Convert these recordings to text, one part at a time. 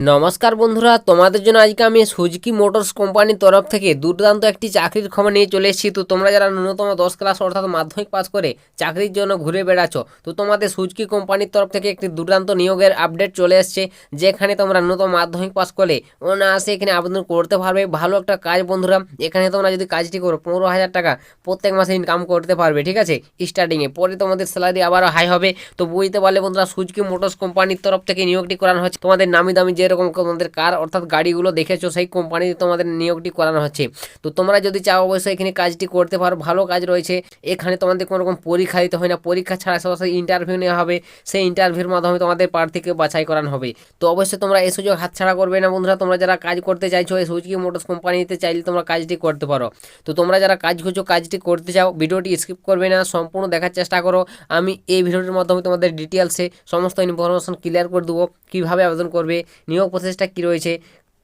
নমস্কার বন্ধুরা, তোমাদের জন্য আজকে আমি সুজুকি মোটরস কোম্পানির তরফ থেকে দুর্দান্ত একটি চাকরির খবর নিয়ে চলে এসেছি। তো তোমরা যারা ন্যূনতম দশ ক্লাস অর্থাৎ মাধ্যমিক পাস করে চাকরির জন্য ঘুরে বেড়াচ্ছ, তো তোমাদের সুজুকি কোম্পানির তরফ থেকে একটি দুর্দান্ত নিয়োগের আপডেট চলে এসছে, যেখানে তোমরা ন্যূনতম মাধ্যমিক পাস করলে অনায়াসে এখানে আবেদন করতে পারবে। ভালো একটা কাজ বন্ধুরা, এখানে তোমরা যদি কাজটি করো, পনেরো হাজার টাকা প্রত্যেক মাসে ইনকাম করতে পারবে, ঠিক আছে? স্টার্টিংয়ে পরে তোমাদের স্যালারি আবারও হাই হবে। তো বুঝতে পারলে বন্ধুরা, সুজুকি মোটরস কোম্পানির তরফ থেকে নিয়োগটি করানো হচ্ছে। তোমাদের নামি দামি যেরকম তোমাদের কার অর্থাৎ গাড়িগুলো দেখেছ, সেই কোম্পানিতে তোমাদের নিয়োগটি করানো হচ্ছে। তো তোমরা যদি চাও অবশ্যই এখানে কাজটি করতে পারো, ভালো কাজ রয়েছে। এখানে তোমাদের কোনো রকম পরীক্ষা দিতে হয় না, পরীক্ষা ছাড়া সরাসরি ইন্টারভিউ নেওয়া হবে। সেই ইন্টারভিউর মাধ্যমে তোমাদের প্রার্থীকে বাছাই করানো হবে। তো অবশ্যই তোমরা এই সুযোগ হাতছাড়া করবে না বন্ধুরা, তোমরা যারা কাজ করতে চাইছো এই সুজুকি মোটরস কোম্পানিতে চাইলে তোমরা কাজটি করতে পারো। তো তোমরা যারা কাজ করছ কাজটি করতে চাও, ভিডিওটি স্কিপ করবে না, সম্পূর্ণ দেখার চেষ্টা করো। আমি এই ভিডিওটির মাধ্যমে তোমাদের ডিটেলসে সমস্ত ইনফরমেশন ক্লিয়ার করে দেবো, কীভাবে আবেদন করবে, নিয়োগ প্রসেসটা কী রয়েছে?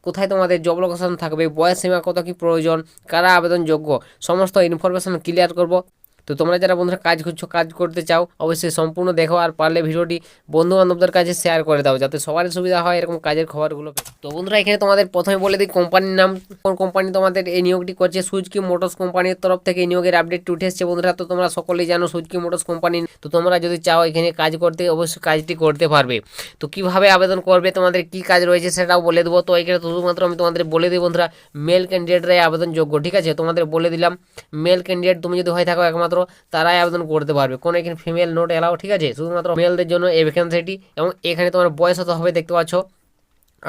কোথায় তোমাদের জব লোকেশন থাকবে? বয়স সীমা কত? কী প্রয়োজন? কারা আবেদনযোগ্য? সমস্ত ইনফরমেশন ক্লিয়ার করব। তো তোমরা যারা বন্ধুরা কাজ করছ, কাজ করতে চাও, অবশ্যই সম্পূর্ণ দেখো আর পারলে ভিডিওটি বন্ধু বান্ধবদের কাছে শেয়ার করে দাও, যাতে সবারই সুবিধা হয় এরকম কাজের খবরগুলো তো বন্ধুরা, এখানে তোমাদের প্রথমে বলে দিই কোম্পানির নাম, কোন কোম্পানি তোমাদের এই নিয়োগটি করছে সুজকি মোটরস কোম্পানির তরফ থেকে এই নিয়োগের আপডেটটি উঠে এসছে বন্ধুরা, তো তোমরা সকলেই জানো সুজকি মোটরস কোম্পানি তো তোমরা যদি চাও এখানে কাজ করতে, অবশ্যই কাজটি করতে পারবে। তো কীভাবে আবেদন করবে, তোমাদের কি কাজ রয়েছে সেটাও বলে দেবো। তো এখানে শুধুমাত্র আমি তোমাদের বলে দিই বন্ধুরা মেল ক্যান্ডিডেটরাই আবেদনযোগ্য, ঠিক আছে? তোমাদের বলে দিলাম মেল ক্যান্ডিডেট তুমি যদি হয়ে থাকো একমাত্র তারাই আবেদন করতে পারবে। কোনো এখানে ফিমেল নোট এলাও ঠিক আছে? শুধুমাত্র মেলদের জন্য এই ভ্যাকেন্সিটি এবং এখানে তোমার বয়স হতে হবে, দেখতে পাচ্ছ,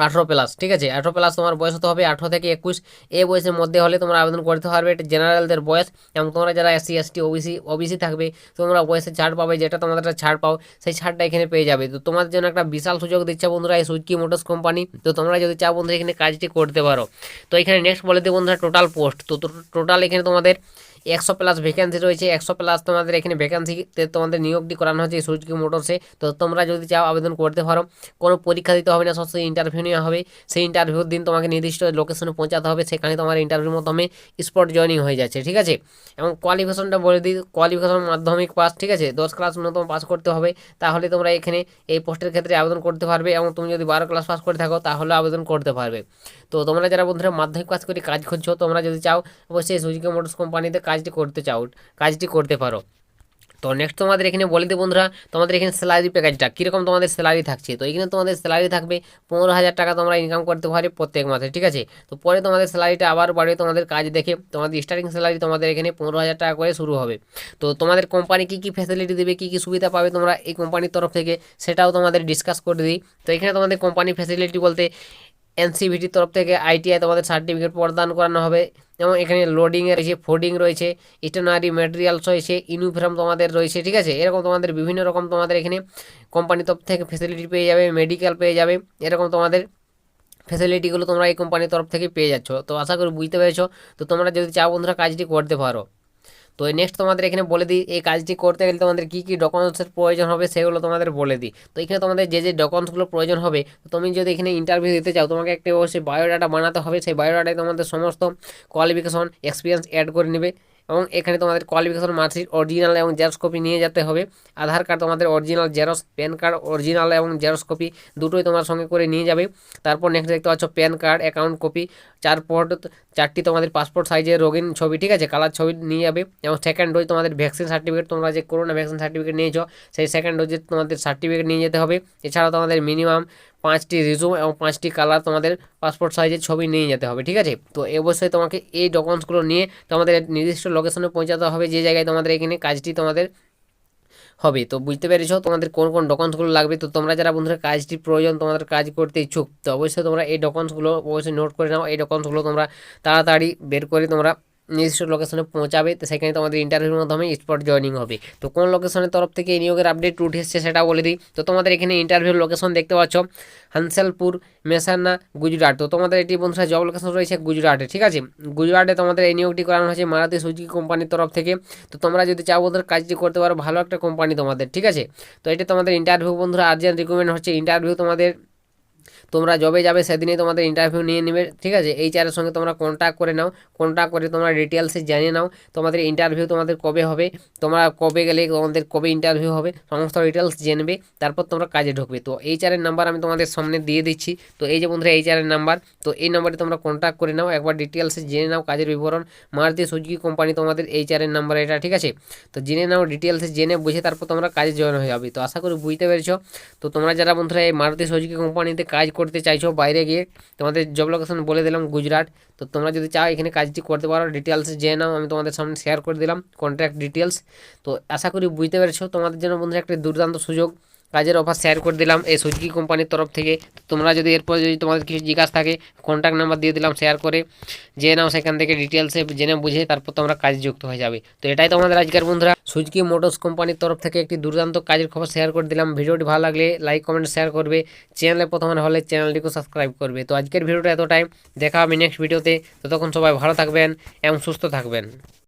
আঠেরো প্লাস ঠিক আছে? আঠেরো প্লাস তোমার বয়স হতে হবে আঠেরো থেকে একুশ। এই বয়সের মধ্যে হলে তোমরা আবেদন করতে পারবে। এটা জেনারেলদের বয়স এবং তোমরা যারা এসসি এসটি ওবিসি ওবিসি থাকবে, তোমরা বয়সে ছাড় পাবে, যেটা তোমাদের একটা ছাড় পাও, সেই ছাড়টা এখানে পেয়ে যাবে। তো তোমাদের জন্য একটা বিশাল সুযোগ দিচ্ছে বন্ধুরা এই সুজকি মোটরস কোম্পানি। তো তোমরা যদি চাও বন্ধুরা এখানে কাজটি করতে পারো। তো এখানে নেক্সট বলে দিই বন্ধুরা টোটাল পোস্ট তো টোটাল এখানে তোমাদের একশো প্লাস ভ্যাকেন্সি রয়েছে, একশো প্লাস তোমাদের এখানে ভ্যাকেন্সিতে তোমাদের নিয়োগটি করানো হচ্ছে সুজুকি মোটরসে তো তোমরা যদি চাও আবেদন করতে পারো, কোনো পরীক্ষা দিতে হবে না সবসময় ইন্টারভিউ নেওয়া হবে। সেই ইন্টারভিউর দিন তোমাকে নির্দিষ্ট লোকেশনে পৌঁছাতে হবে, সেখানে তোমার ইন্টারভিউর মাধ্যমে স্পট জয়নিং হয়ে যাচ্ছে, ঠিক আছে? এবং কোয়ালিফিকেশনটা বলে দিই কোয়ালিফিকেশন মাধ্যমিক পাস ঠিক আছে? দশ ক্লাস ন্যূনতম পাস করতে হবে, তাহলে তোমরা এখানে এই পোস্টের ক্ষেত্রে আবেদন করতে পারবে এবং তুমি যদি বারো ক্লাস পাস করে থাকো, তাহলে আবেদন করতে পারবে। তো তোমরা যারা বন্ধুরা মাধ্যমিক পাস করে কাজ করছ তোমরা যদি চাও, অবশ্যই সুজুকি মোটরস কোম্পানিতে কাজটি করতে চাও, কাজটি করতে পারো। তো নেক্সট তোমাদের এখানে বলে দিই বন্ধুরা, তোমাদের এখানে স্যালারি প্যাকেজটা কীরকম তোমাদের স্যালারি থাকছে? তো এখানে তোমাদের স্যালারি থাকবে পনেরো হাজার টাকা তোমরা ইনকাম করতে পারবে প্রত্যেক মাসে, ঠিক আছে? তো পরে তোমাদের স্যালারিটা আবার বাড়বে তোমাদের কাজ দেখে, তোমাদের স্টার্টিং স্যালারি তোমাদের এখানে পনেরো হাজার টাকা করে শুরু হবে। তো তোমাদের কোম্পানি কী কী ফ্যাসিলিটি দেবে, কী কী সুবিধা পাবে তোমরা এই কোম্পানির তরফ থেকে, সেটাও তোমাদের ডিসকাস করে দিই। তো এখানে তোমাদের কোম্পানি ফ্যাসিলিটি বলতে এনসিভিটির তরফ থেকে আইটিআই তোমাদের সার্টিফিকেট প্রদান করানো হবে। যেমন এখানে লোডিংয়ে রয়েছে ফোডিং রয়েছে স্টেনারি ম্যাটেরিয়ালস রয়েছে ইউনিফর্ম তোমাদের রয়েছে, ঠিক আছে? এরকম তোমাদের বিভিন্ন রকম তোমাদের এখানে কোম্পানির তরফ থেকে ফেসিলিটি পেয়ে যাবে মেডিকেল পেয়ে যাবে, এরকম তোমাদের ফেসিলিটিগুলো তোমরা এই কোম্পানির তরফ থেকে পেয়ে যাচ্ছ। তো আশা করি বুঝতে পেরেছ। তো তোমরা যদি চাও বন্ধুরা কাজটি করতে পারো। তো নেক্সট তোমাদের এখানে বলে দিই, এই কাজটি করতে গেলে তোমাদের কী কী ডকুমেন্টসের প্রয়োজন হবে সেগুলো তোমাদের বলে দিই। তো এখানে তোমাদের যে যে ডকুমেন্টসগুলো প্রয়োজন হবে তুমি যদি এখানে ইন্টারভিউ দিতে চাও, তোমাকে একটি অবশ্যই বায়োডাটা বানাতে হবে। সেই বায়োডাটায় তোমাদের সমস্ত কোয়ালিফিকেশন এক্সপিরিয়েন্স অ্যাড করে নেবে এবং এখানে তোমাদের কোয়ালিফিকেশন মার্কশিট অরিজিনাল এবং জেরক্স কপি নিয়ে যেতে হবে। আধার কার্ড তোমাদের original xerox pan card original এবং জেরক্স কপি দুটোই তোমার সঙ্গে করে নিয়ে যাবে। তারপর নেক্সট দেখতে পাচ্ছ প্যান কার্ড অ্যাকাউন্ট কপি চার পট, চারটি তোমাদের পাসপোর্ট সাইজের রোগিন ছবি, ঠিক আছে? কালার ছবি নিয়ে যাবে এবং সেকেন্ড ডোজ তোমাদের ভ্যাকসিন সার্টিফিকেট তোমরা যে করোনা ভ্যাকসিন সার্টিফিকেট নিয়েছো, সেই সেকেন্ড ডোজের তোমাদের সার্টিফিকেট নিয়ে যেতে হবে। এছাড়াও তোমাদের মিনিমাম পাঁচটি রিজুম এবং পাঁচটি কালার তোমাদের পাসপোর্ট সাইজের ছবি নিয়ে যেতে হবে, ঠিক আছে? তো অবশ্যই তোমাকে এই ডকুমেন্টসগুলো নিয়ে তোমাদের নির্দিষ্ট লোকেশনে পৌঁছাতে হবে, যে জায়গায় তোমাদের এখানে কাজটি তোমাদের হবে। তো বুঝতে পেরেছ? তোমাদের কোন কোন ডকুমেন্টসগুলো লাগবে? তো তোমরা যারা বন্ধুরা কাজটি প্রয়োজন তোমাদের কাজ করতে ইচ্ছুক, তো অবশ্যই তোমরা এই ডকুমেন্টসগুলো অবশ্যই নোট করে নাও। এই ডকুমেন্টসগুলো তোমরা তাড়াতাড়ি বের করে তোমরা নির্দিষ্ট লোকেশনে পৌঁছাবে, তো সেখানে তোমাদের ইন্টারভিউর মাধ্যমে স্পট জয়নিং হবে। তো কোন লোকেশনের তরফ থেকে এই নিয়োগের আপডেট উঠে এসছে সেটা বলে দিই। তো তোমাদের এখানে ইন্টারভিউর লোকেশন দেখতে পাচ্ছ হানসেলপুর মেসান্না গুজরাট তো তোমাদের এটি বন্ধুরা জব লোকেশন রয়েছে গুজরাটে ঠিক আছে? গুজরাটে তোমাদের এই নিয়োগটি করানো হয়েছে মারুতি সুজুকি কোম্পানির তরফ থেকে। তো তোমরা যদি চাও বন্ধুরা কাজটি করতে পারো, ভালো একটা কোম্পানি তোমাদের, ঠিক আছে? তো এটা তোমাদের ইন্টারভিউ বন্ধুরা আর্জেন্ট রিকমেন্ড হচ্ছে। ইন্টারভিউ তোমাদের তোমরা যবে যাবে সেদিনই তোমাদের ইন্টারভিউ নিয়ে নেবে, ঠিক আছে? এইচআরের সঙ্গে তোমরা কন্ট্যাক্ট করে নাও কন্ট্যাক্ট করে তোমরা ডিটেলসে জেনে নাও, তোমাদের ইন্টারভিউ তোমাদের কবে হবে, তোমরা কবে গেলে তোমাদের কবে ইন্টারভিউ হবে, সমস্ত ডিটেলস জেনবে তারপর তোমরা কাজে ঢুকবে। তো এইচআরের নাম্বার আমি তোমাদের সামনে দিয়ে দিচ্ছি। তো এই যে বন্ধুরা এইচআরের নাম্বার তো এই নাম্বারে তোমরা কন্ট্যাক্ট করে নাও, একবার ডিটেলসে জেনে নাও কাজের বিবরণ। মারুতি সুজুকি কোম্পানি তোমাদের এইচআরের নাম্বার এটা, ঠিক আছে? তো জেনে নাও ডিটেলসে জেনে বুঝে তারপর তোমরা কাজে জয়েন হয়ে যাবে। তো আশা করি বুঝতে পেরেছ। তো তোমরা যারা বন্ধুরা এই মারুতি সুজুকি কোম্পানিতে কাজ করতে চাইছো বাইরে গিয়ে, তোমাদের জব লোকেশন বলে দিলাম গুজরাট। তো তোমরা যদি চাও এখানে কাজটি করতে পারো ডিটেলস জেনে নাও, আমি তোমাদের সামনে শেয়ার করে দিলাম কন্ট্রাক্ট ডিটেলস তো আশা করি বুঝতে পেরেছ, তোমাদের জন্য বন্ধুরা একটা দুর্দান্ত সুযোগ। কাজের অফার শেয়ার করে দিলাম, এই সুজুকি কোম্পানির তরফ থেকে। তোমরা যদি এরপর যদি তোমাদের কিছু জিজ্ঞাসা থাকে কন্ট্যাক্ট নাম্বার দিয়ে দিলাম শেয়ার করে। জেনে নাও, সেখান থেকে ডিটেলসে জেনে বুঝে তারপর তোমরা কাজে যুক্ত হয়ে যাবে। তো এটাই তোমাদের আজকের বন্ধুরা। সুজুকি মোটরস কোম্পানির তরফ থেকে একটি দুর্দান্ত কাজের খবর শেয়ার করে দিলাম। ভিডিওটি ভালো লাগলে লাইক কমেন্ট শেয়ার করবে। চ্যানেলে প্রথমে হলে চ্যানেলটিকে সাবস্ক্রাইব করবে। তো আজকের ভিডিওটা এতটাই। দেখা হবে নেক্সট ভিডিওতে ততক্ষণ সবাই ভালো থাকবেন এবং সুস্থ থাকবেন।